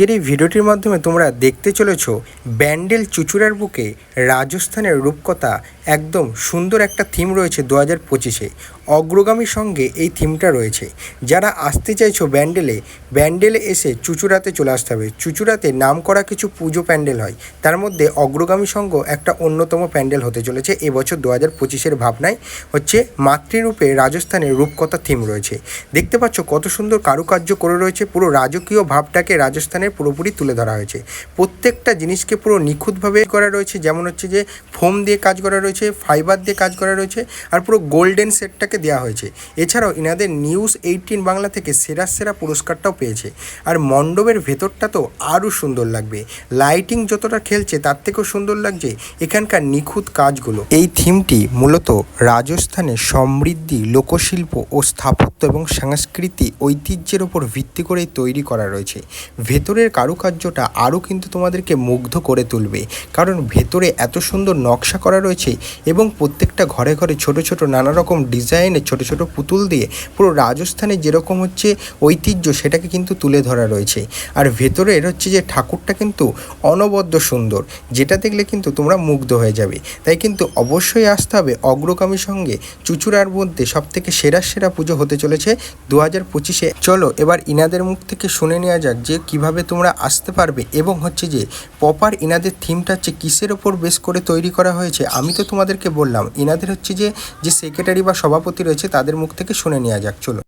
এর এই ভিডিওটির মাধ্যমে তোমরা দেখতে চলেছ ব্যান্ডেল চুচুড়ার বুকে রাজস্থানের রূপকথা একদম সুন্দর একটা থিম রয়েছে দু হাজার পঁচিশে। অগ্রগামীর সঙ্গে এই থিমটা রয়েছে। যারা আসতে চাইছো ব্যান্ডেলে ব্যান্ডেলে এসে চুচুড়াতে চলে আসতে হবে। চুচুড়াতে নাম করা কিছু পুজো প্যান্ডেল হয়। তার মধ্যে অগ্রগামী সংঘ একটা অন্যতম প্যান্ডেল হতে চলেছে এবছর দু হাজার পঁচিশের ভাবনায়। হচ্ছে মাতৃরূপে রাজস্থানের রূপকথা থিম রয়েছে। দেখতে পাচ্ছ কত সুন্দর কারুকার্য করে রয়েছে। পুরো রাজকীয় ভাবটাকে রাজস্থানের পুরোপুরি তুলে ধরা হয়েছে। প্রত্যেকটা জিনিসকে পুরো নিখুঁতভাবে করা রয়েছে। যেমন হচ্ছে যে, ফোম দিয়ে কাজ করা রয়েছে। ফাইবার দিয়ে কাজ করা রয়েছে আর পুরো গোল্ডেন সেটটাকে দেওয়া হয়েছে। এছাড়াও ইনাদের নিউজ এইটিন বাংলা থেকে সেরা সেরা পুরস্কারটাও পেয়েছে। আর মণ্ডপের ভেতরটা তো আরও সুন্দর লাগবে। লাইটিং যতটা খেলছে তার থেকেও সুন্দর লাগছে এখানকার নিখুঁত কাজগুলো। এই থিমটি মূলত রাজস্থানের সমৃদ্ধি, লোকশিল্প ও স্থাপত্য এবং সংস্কৃতি ঐতিহ্যের ওপর ভিত্তি করেই তৈরি করা রয়েছে। ভেতরের কারুকার্যটা আরও কিন্তু তোমাদেরকে মুগ্ধ করে তুলবে। কারণ ভেতরে এত সুন্দর নকশা করা রয়েছে এবং প্রত্যেকটা ঘরে ঘরে ছোট ছোট নানা রকম ডিজাইনের ছোট ছোট পুতুল দিয়ে পুরো রাজস্থানে যেরকম হচ্ছে ঐতিহ্য সেটাকে কিন্তু তুলে ধরা রয়েছে। আর ভেতরের হচ্ছে যে ঠাকুরটা কিন্তু অনবদ্য সুন্দর, যেটা দেখলে কিন্তু তোমরা মুগ্ধ হয়ে যাবে। তাই কিন্তু অবশ্যই আসতে হবে অগ্রগামী সঙ্গে। চুচুড়ার মধ্যে সব থেকে সেরা সেরা পুজো হতে চলেছে দু হাজার পঁচিশে। চলো এবার ইনাদের মুখ থেকে শুনে নেওয়া যাক যে কীভাবে তোমরা আসতে পারবে এবং হচ্ছে যে প্রপার ইনাদের থিমটা হচ্ছে কিসের ওপর বেস করে তৈরি করা হয়েছে। আমি তো তোমাদেরকে বললাম। এনাদের হচ্ছে যে যে সেক্রেটারি বা সভাপতি রয়েছে, তাদের মুখ থেকে শুনে নেওয়া যাক চলো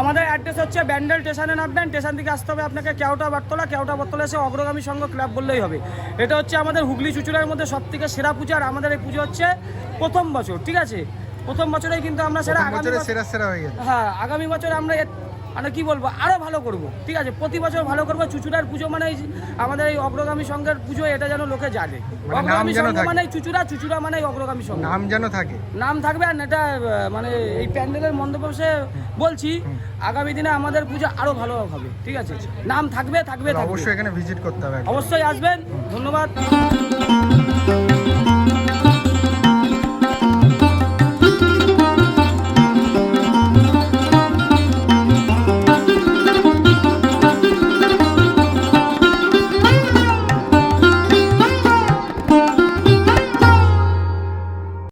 আমাদের অ্যাড্রেস হচ্ছে ব্যান্ডেল স্টেশনে নামবেন স্টেশন থেকে আসতে হবে আপনাকে কেওটা বারতলা কেওটা বারতলা এসে অগ্রগামী সংঘ ক্লাব বললেই হবে। এটা হচ্ছে আমাদের হুগলি চুচুড়ার মধ্যে সব থেকে সেরা পুজো আর আমাদের এই পুজো হচ্ছে প্রথম বছর ঠিক আছে? প্রথম বছরেই কিন্তু আমরা সেরা আগামী সেরা সেরা হয়ে গেছে। হ্যাঁ আগামী বছর আমরা মানে কি বলব? আরও ভালো করব। ঠিক আছে? প্রতি বছর ভালো করব। চুচুড়ার পুজো মানে আমাদের এই অগ্রগামী সংঘের পুজো এটা যেন লোকে জানে। মানে অগ্রগামী সংঘ মানে চুচুড়া চুচুড়া মানে অগ্রগামী সংঘ। নাম যেন থাকে। নাম থাকবে আর এটা মানে এই প্যান্ডেলের মণ্ডপে বলছি আগামী দিনে আমাদের পুজো আরও ভালো হবে। ঠিক আছে? নাম থাকবে থাকবে থাকবে। অবশ্যই এখানে ভিজিট করতে হবে অবশ্যই আসবেন। ধন্যবাদ।